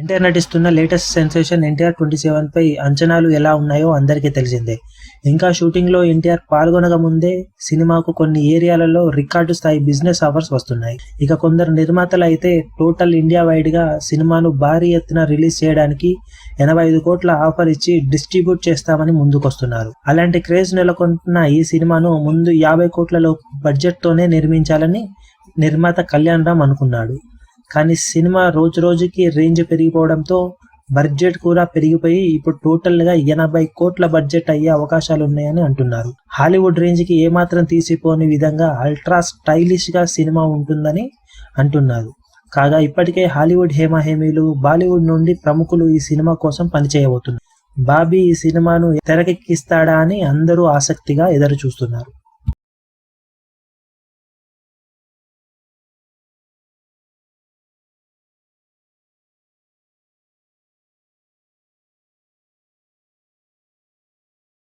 ఎన్టీఆర్ నటిస్తున్న latest sensation NTR twenty seven పై అంచనాలు ఎలా ఉన్నాయో అందరికీ తెలిసిందే. ఇంకా షూటింగ్లో ఎన్టీఆర్ పాల్గొనక ముందే సినిమాకు కొన్ని ఏరియాలలో రికార్డు స్థాయి బిజినెస్ ఆఫర్స్ వస్తున్నాయి. ఇక కొందరు నిర్మాతలు అయితే టోటల్ ఇండియా వైడ్గా సినిమాను భారీ ఎత్తున రిలీజ్ చేయడానికి ఎనభై ఐదు కోట్ల ఆఫర్ ఇచ్చి డిస్ట్రిబ్యూట్ చేస్తామని ముందుకొస్తున్నారు. అలాంటి క్రేజ్ నెలకొంటున్న ఈ సినిమాను ముందు యాభై కోట్లలో బడ్జెట్ తోనే నిర్మించాలని నిర్మాత కళ్యాణ్ రామ్ అనుకున్నాడు. కానీ సినిమా రోజు రోజుకి రేంజ్ పెరిగిపోవడంతో బడ్జెట్ కూడా పెరిగిపోయి ఇప్పుడు టోటల్గా ఎనభై కోట్ల బడ్జెట్ అయ్యే అవకాశాలు ఉన్నాయని అంటున్నారు. హాలీవుడ్ రేంజ్కి ఏమాత్రం తీసిపోని విధంగా అల్ట్రా స్టైలిష్గా సినిమా ఉంటుందని అంటున్నారు. కాగా ఇప్పటికే హాలీవుడ్ హేమహేమీలు బాలీవుడ్ నుండి ప్రముఖులు ఈ సినిమా కోసం పనిచేయబోతున్నారు. బాబీ ఈ సినిమాను తెరకెక్కిస్తాడా అని అందరూ ఆసక్తిగా ఎదురు చూస్తున్నారు